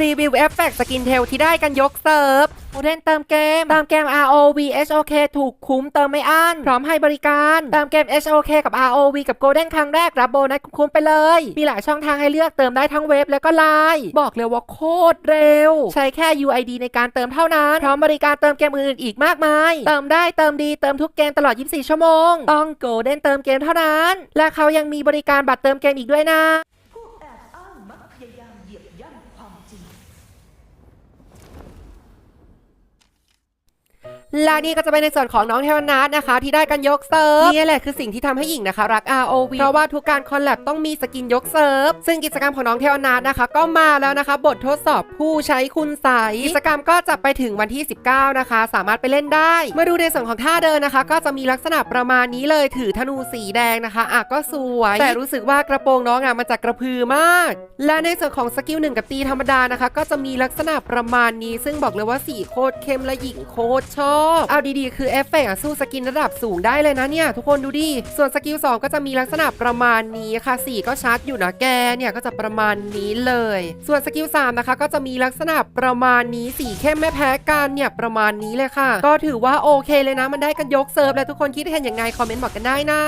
รีวิวเอฟเฟกต์สกินเทลที่ได้กันยกเซิร์ฟโมเดนเติมเกม เติมเกม ROV HOK ถูกคุ้มเติมไม่อั้นพร้อมให้บริการ เติมเกม HOK กับ ROV กับ Golden ครั้งแรก รับโบนัสคุ้มไปเลย มีหลายช่องทางให้เลือกเติมได้ทั้งเว็บและก็ไลน์บอกเลยว่าโคตรเร็ว ใช้แค่ UID ในการเติมเท่านั้น พร้อมบริการเติมเกมอื่นๆอีกมากมาย เติมได้เติมดีเติมทุกเกมตลอด 24 ชั่วโมง ต้อง Golden เติมเกมเท่านั้น และเขายังมีบริการบัตรเติมเกมอีกด้วยนะ Team. และนี่ก็จะเป็นในส่วนของน้องเทวนัทนะคะ ที่ได้กันยกเซิร์ฟนี่แหละคือสิ่งที่ทำให้หญิงนะคะรัก ROV เพราะว่าทุกการคอลแลบต้องมีสกินยกเซิร์ฟซึ่งกิจกรรมของน้องเทวนัทนะคะ ก็มาแล้วนะคะ บททดสอบผู้ใช้คุณใสยกิจกรรมก็จะไปถึงวันที่ 19 นะคะ สามารถไปเล่นได้ มาดูในส่วนของท่าเดินนะคะ ก็จะมีลักษณะประมาณนี้เลยถือธนูสีแดงนะคะอะก็สวย แต่รู้สึกว่ากระโปรงน้องอะมันจะกระพือมาก และในส่วนของสกิลหนึ่งกับตีธรรมดานะคะ ก็จะมีลักษณะประมาณนี้ ซึ่งบอกเลยว่าสีโคตรเข้มและหญิงโคตรชอบเอาดีๆ คือเอฟเฟกต์สู้สกินระดับสูงได้เลยนะเนี่ย ทุกคนดูดิ ส่วนสกิล2ก็จะมีลักษณะประมาณนี้ค่ะสีก็ชัดอยู่นะแกเนี่ยก็จะประมาณนี้เลย ส่วนสกิล3นะคะก็จะมีลักษณะประมาณนี้สีเข้มไม่แพ้กันเนี่ยประมาณนี้เลยค่ะ ก็ถือว่าโอเคเลยนะมันได้กันยกเซิร์ฟและทุกคนคิดเห็นยังไงคอมเมนต์บอกกันได้นะ